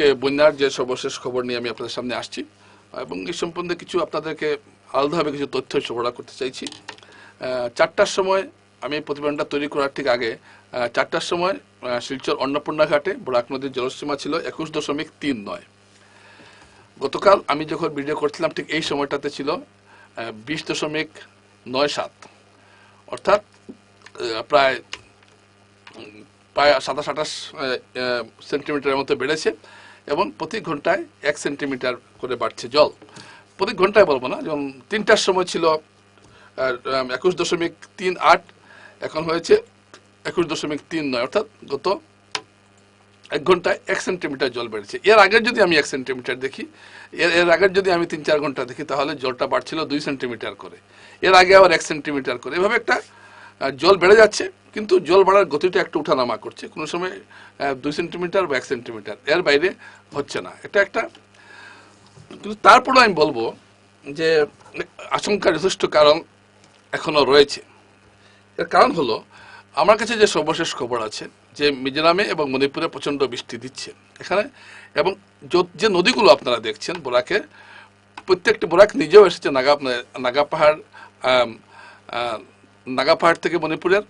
আজকে বন্যার যে সর্বশেষ খবর নিয়ে আমি আপনাদের সামনে আসছি, এবং এই সম্বন্ধে কিছু আপনাদেরকে আলাদাভাবে কিছু তথ্য সরবরাহ করতে চাইছি। চারটার সময় আমি প্রতিবেদনটা তৈরি করার ঠিক আগে চারটার সময় শিলচর অন্নপূর্ণা ঘাটে বরাক নদীর জলসীমা ছিল একুশ দশমিক তিন নয়। গতকাল আমি যখন ভিডিও করছিলাম, ঠিক এই সময়টাতে ছিল বিশ দশমিক নয় সাত। অর্থাৎ প্রায় প্রায় সাতাশ আঠাশ সেন্টিমিটারের মতো বেড়েছে। এবং প্রতি ঘন্টায় এক সেন্টিমিটার করে বাড়ছে জল। প্রতি ঘন্টায় বলব না, যেমন তিনটার সময় ছিল একুশ দশমিক তিন আট, এখন হয়েছে একুশ দশমিক তিন নয়, অর্থাৎ গত এক ঘন্টায় এক সেন্টিমিটার জল বেড়েছে। এর আগে যদি আমি এক সেন্টিমিটার দেখি, এর এর আগের যদি আমি তিন চার ঘণ্টা দেখি, তাহলে জলটা বাড়ছিল দুই সেন্টিমিটার করে। এর আগে আবার এক সেন্টিমিটার করে। এভাবে একটা জল বেড়ে যাচ্ছে, কিন্তু জল বাড়ার গতিটা একটু উঠানামা করছে। কোনো সময় দুই সেন্টিমিটার বা এক সেন্টিমিটার। এর বাইরে হচ্ছে না। এটা একটা, কিন্তু তারপরেও আমি বলব যে আশঙ্কার যথেষ্ট কারণ এখনও রয়েছে। এর কারণ হলো, আমার কাছে যে সর্বশেষ খবর আছে, যে মিজোরামে এবং মণিপুরে প্রচণ্ড বৃষ্টি দিচ্ছে। এখানে, এবং যে নদীগুলো আপনারা দেখছেন, বোরাকে, প্রত্যেকটি বোরাক নিজেও এসেছে নাগা নাগা পাহাড় নাগা পাহাড় থেকে মণিপুরের।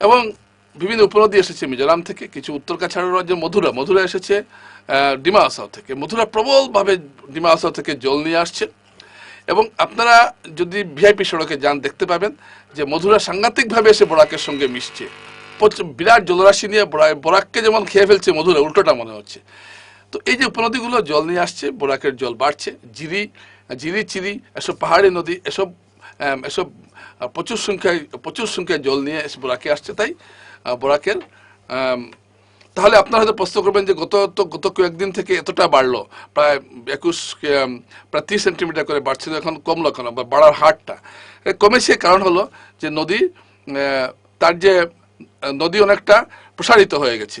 এবং বিভিন্ন উপনদী এসেছে মিজোরাম থেকে, কিছু উত্তর কাছাড় রাজ্যে মধুরা মধুরা এসেছে ডিমা আসাও থেকে। মধুরা প্রবলভাবে ডিমা আসাও থেকে জল নিয়ে আসছে। এবং আপনারা যদি ভিআইপি সড়কে যান, দেখতে পাবেন যে মধুরা সাংঘাতিকভাবে এসে বরাকের সঙ্গে মিশছে। বিরাট জলরাশি নিয়ে বরা- বরাককে যেমন খেয়ে ফেলছে মধুরা উল্টোটা মনে হচ্ছে। তো এই যে উপনদীগুলো জল নিয়ে আসছে, বরাকের জল বাড়ছে। জিরি জিরি, চিরি, এসব পাহাড়ি নদী, এসব এসব প্রচুর সংখ্যায় প্রচুর সংখ্যায় জল নিয়ে এসে বরাকে আসছে, তাই? বরাকের তাহলে আপনারা হয়তো প্রশ্ন করবেন যে গত, তো গত কয়েকদিন থেকে এতটা বাড়লো। প্রায় একুশ প্রায় ত্রিশ সেন্টিমিটার করে বাড়ছিল, এখন কমলো কেন? বা বাড়ার হারটা? কমেছে, কারণ হলো যে নদী তার যে নদী অনেকটা প্রসারিত হয়ে গেছে।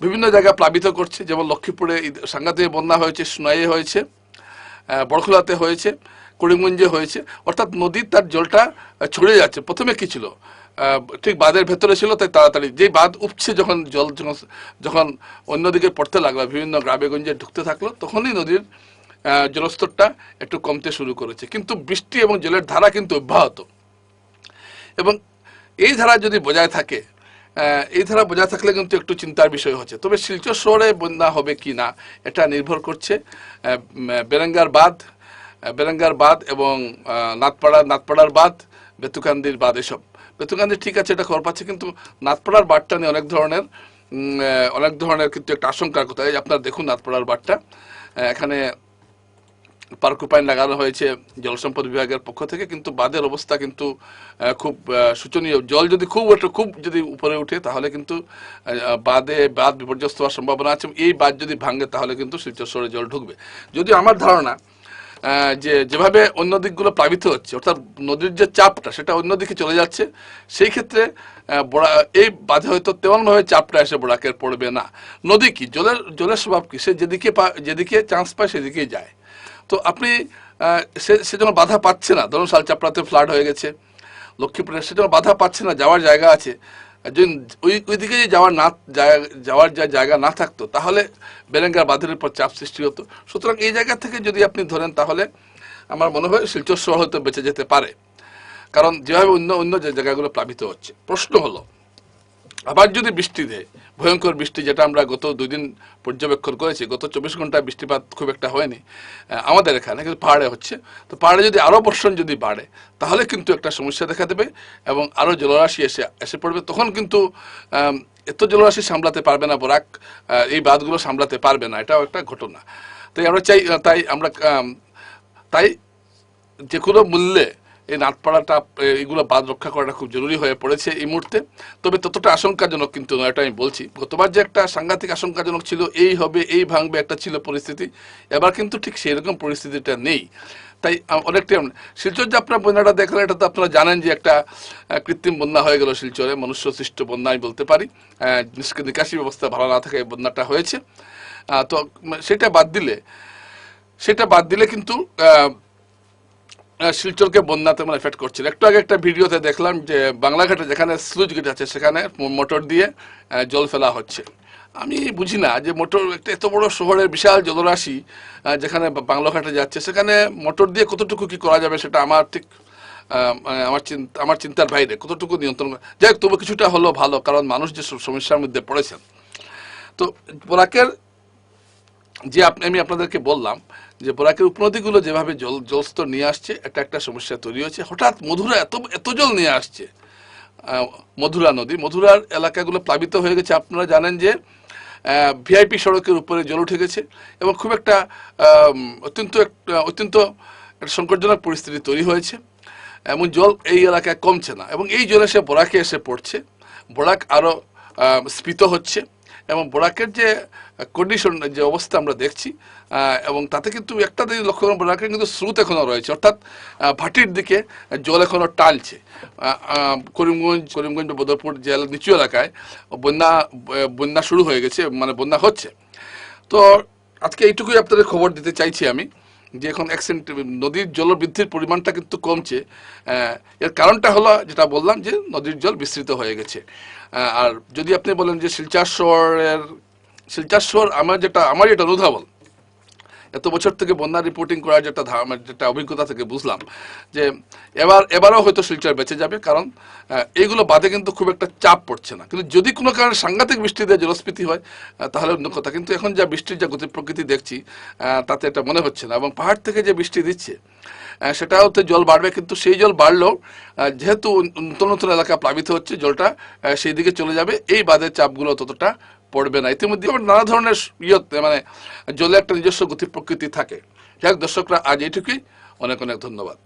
বিভিন্ন জায়গায় প্লাবিত করছে, যেমন লক্ষ্মীপুরে সাংঘাতিক বন্যা হয়েছে, সুনাইয়ে হয়েছে বড়খোলাতে হয়েছে। করিমগঞ্জে হয়েছে, অর্থাৎ নদীর তার জলটা ছড়িয়ে যাচ্ছে। প্রথমে কি ছিল? ঠিক বাঁধের ভেতরে ছিল, তাই তাড়াতাড়ি যেই বাঁধ উপছে যখন জল যখন অন্যদিকে পড়তে লাগল, বিভিন্ন গ্রামে গঞ্জে ঢুকতে থাকল, তখনই নদীর জলস্তরটা একটু কমতে শুরু করেছে। কিন্তু বৃষ্টি এবং জলের ধারা কিন্তু অব্যাহত। এবং এই ধারা যদি বজায় থাকে এই ধারা বজায় থাকলে কিন্তু একটু চিন্তার বিষয় হচ্ছে। তবে শিলচর শহরে বন্যা হবে কি না, এটা নির্ভর করছে বেরেঙ্গার বাঁধ আহ, বেরেঙ্গার বাঁধ এবং নাথপাড়া নাথপাড়ার বাঁধ বেতুকান্দির বাঁধ এসব। বেতুকান্দি ঠিক আছে এটা খবর পাচ্ছে কিন্তু নাথপাড়ার বাঁধটা নিয়ে অনেক ধরনের অনেক ধরনের কিন্তু একটা আশঙ্কার কথা আপনারা দেখুন নাথপাড়ার আহ, এখানে পার্কুপাইন লাগানো হয়েছে জল সম্পদ বিভাগের পক্ষ থেকে কিন্তু বাঁধের অবস্থা কিন্তু খুব শোচনীয়। জল যদি খুব একটু খুব যদি উপরে উঠে তাহলে কিন্তু আহ, বাঁধে বিপর্যস্ত হওয়ার সম্ভাবনা আছে এই বাঁধ যদি ভাঙে তাহলে কিন্তু শিলচর শহরে জল ঢুকবে। যদি আমার ধারণা যে যেভাবে অন্য দিকগুলো প্লাবিত হচ্ছে, অর্থাৎ নদীর যে চাপটা সেটা অন্য দিকে চলে যাচ্ছে, সেই ক্ষেত্রে বড়া, এই বাঁধে হয়তো তেমনভাবে চাপটা এসে বোড়াকের পড়বে না। নদী কি? জলের জলের স্বভাব কি? সে যেদিকে যেদিকে চান্স পায় সেদিকেই যায়। তো আপনি সে সেজন্য বাধা পাচ্ছে না। ধরুন, শালচাপড়াতে ফ্লাড হয়ে গেছে। লক্ষ্মীপুরে সেজন্য বাধা পাচ্ছে না, যাওয়ার জায়গা আছে। যদি ওই ওইদিকে যদি যাওয়ার না যাওয়ার যা জায়গা না থাকতো, তাহলে বেলেঙ্গার বাঁধের উপর চাপ সৃষ্টি হতো। সুতরাং এই জায়গা থেকে যদি আপনি ধরেন, তাহলে আমার মনে হয় শিলচর শহর হয়তো বেঁচে যেতে পারে। কারণ যেভাবে অন্য অন্য যে জায়গাগুলো প্লাবিত হচ্ছে। প্রশ্ন হলো আবার যদি বৃষ্টি দেয়, ভয়ঙ্কর বৃষ্টি যেটা আমরা গত দুই দিন পর্যবেক্ষণ করেছি, গত চব্বিশ ঘন্টায় বৃষ্টিপাত খুব একটা হয়নি আমাদের এখানে, কিন্তু পাহাড়ে হচ্ছে। তো পাহাড়ে যদি আরও বর্ষণ যদি বাড়ে, তাহলে কিন্তু একটা সমস্যা দেখা দেবে এবং আরও জলরাশি এসে এসে পড়বে। তখন কিন্তু এত জলরাশি সামলাতে পারবে না বরাক এই বাঁধগুলো সামলাতে পারবে না। এটাও একটা ঘটনা। তাই আমরা চাই, তাই আমরা তাই যে কোনো মূল্যে এই নাটপাড়াটা এগুলো বাদ রক্ষা করাটা খুব জরুরি হয়ে পড়েছে এই মুহূর্তে। তবে ততটা আশঙ্কাজনক কিন্তু নয় এটা আমি বলছি। গতবার যে একটা সাংঘাতিক আশঙ্কাজনক ছিল, এই হবে, এই ভাঙবে, একটা ছিল পরিস্থিতি। এবার কিন্তু ঠিক সেই রকম পরিস্থিতিটা নেই। তাই আ- অনেকটা শিলচর যে আপনার বন্যাটা দেখলেন, এটা তো আপনারা জানেন যে একটা কৃত্রিম বন্যা হয়ে গেল শিলচরে মনুষ্য সৃষ্ট বন্যা আমি বলতে পারি। নিকাশি ব্যবস্থা ভালো না থাকে এই বন্যাটা হয়েছে। তো সেটা বাদ দিলে, সেটা বাদ দিলে কিন্তু শিলচরকে বন্যা তেমন এফেক্ট করছিল। একটু আগে একটা ভিডিওতে দেখলাম যে বাংলাঘাটে যেখানে স্লুজ গেট আছে, সেখানে মোটর দিয়ে জল ফেলা হচ্ছে। আমি বুঝি না যে মোটর একটা এত বড় শহরের বিশাল জলরাশি যেখানে বাংলাঘাটে যাচ্ছে, সেখানে মোটর দিয়ে কতটুকু কি করা যাবে সেটা আমার ঠিক মানে আমার চিন্তা আমার চিন্তার বাইরে, কতটুকু নিয়ন্ত্রণ যাই হোক, তবু কিছুটা হলো ভালো, কারণ মানুষ যে সমস্যার মধ্যে পড়েছেন। তো বরাকের যে আপনি আমি আপনাদেরকে বললাম যে বরাকের উপনদীগুলো যেভাবে জল জলস্তর নিয়ে আসছে এটা একটা সমস্যা তৈরি হয়েছে। হঠাৎ মধুরা এত এত জল নিয়ে আসছে মধুরা নদী। মধুরার এলাকাগুলো প্লাবিত হয়ে গেছে। আপনারা জানেন যে ভিআইপি সড়কের উপরে জল উঠে গেছে এবং খুব একটা অত্যন্ত একটা- অত্যন্ত সংকটজনক পরিস্থিতি তৈরি হয়েছে। এমন জল এই এলাকায় কমছে না এবং এই জল এসে বরাকে এসে পড়ছে। বরাক আরও স্ফীত হচ্ছে। এবং বরাকের যে কন্ডিশন যে অবস্থা আমরা দেখছি এবং তাতে কিন্তু একটা দিকে লক্ষ্য করুন, বরাকের কিন্তু স্রোত এখনও রয়েছে, অর্থাৎ ভাটির দিকে জল এখনও টালছে করিমগঞ্জ করিমগঞ্জ বদরপুর জেলার নিচু এলাকায় বন্যা বন্যা শুরু হয়ে গেছে মানে বন্যা হচ্ছে। তো আজকে এইটুকুই আপনাদের খবর দিতে চাইছি আমি। যে এখন অ্যাক্সেন্ট নদীর জল বৃদ্ধির পরিমাণটা কিন্তু কমছে এর কারণটা হলো যেটা বললাম যে নদীর জল বিস্তৃত হয়ে গেছে। আর যদি আপনি বলেন যে শিলচার শহরের, শিলচার শহর আমার যেটা আমার এটা অনুধাবন এত বছর থেকে বন্যা রিপোর্টিং করার যেটা যেটা অভিজ্ঞতা থেকে বুঝলাম যে এবার এবারও হয়তো শিলচর বেঁচে যাবে কারণ এইগুলো বাদে কিন্তু খুব একটা চাপ পড়ছে না। কিন্তু যদি কোনো কারণে সাংঘাতিক বৃষ্টি দিয়ে জলস্ফীতি হয় তাহলে অন্য কথা। কিন্তু এখন যা বৃষ্টির যা গতি প্রকৃতি দেখছি তাতে এটা মনে হচ্ছে না। এবং পাহাড় থেকে যে বৃষ্টি দিচ্ছে আহ, সেটাও তো জল বাড়বে কিন্তু সেই জল বাড়লেও যেহেতু নতুন নতুন এলাকা প্লাবিত হচ্ছে জলটা সেই দিকে চলে যাবে। এই বাদের চাপগুলো ততটা পড়বে না। ইতিমধ্যে আমার নানা ধরনের ইয়ত মানে জলে একটা নিজস্ব গতি প্রকৃতি থাকে। যাক, দর্শকরা, আজ এইটুকুই। অনেক অনেক ধন্যবাদ।